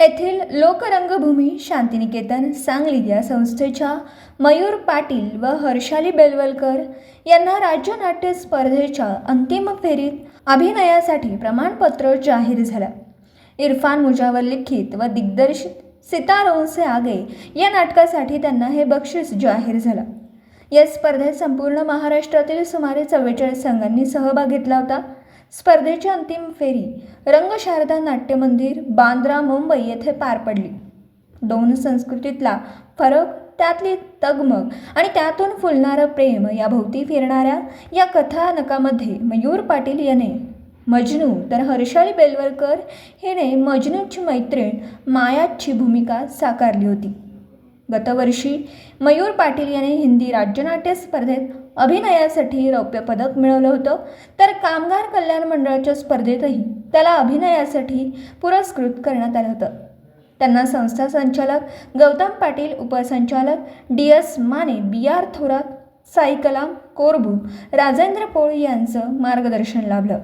येथील लोकरंगभूमी शांतिनिकेतन सांगली या संस्थेच्या मयूर पाटील व हर्षाली बेलवलकर यांना राज्य नाट्य स्पर्धेच्या अंतिम फेरीत अभिनयासाठी प्रमाणपत्र जाहीर झालं. इरफान मुजावर लिखित व दिग्दर्शित सितारों से आगे या नाटकासाठी त्यांना हे बक्षीस जाहीर झालं. या स्पर्धेत संपूर्ण महाराष्ट्रातील सुमारे चव्वेचाळीस संघांनी सहभाग घेतला होता. स्पर्धेची अंतिम फेरी रंगशारदा नाट्य मंदिर बांद्रा मुंबई येथे पार पडली. दोन संस्कृतीतला फरक त्यातली तगमग आणि त्यातून फुलणारं प्रेम याभोवती फिरणाऱ्या या कथानकामध्ये मयूर पाटील याने. मजनू तर हर्षाली बेलवलकर हिने मजनूची मैत्रीण मायाची भूमिका साकारली होती. गतवर्षी मयूर पाटील यांनी हिंदी राज्यनाट्य स्पर्धेत अभिनयासाठी रौप्य पदक मिळवलं होतं. तर कामगार कल्याण मंडळाच्या स्पर्धेतही त्याला अभिनयासाठी पुरस्कृत करण्यात आलं होतं. त्यांना संस्था संचालक गौतम पाटील उपसंचालक D S Mane B R Thorat Sai Kalam Korbu Rajendra Pol यांचं मार्गदर्शन लाभलं.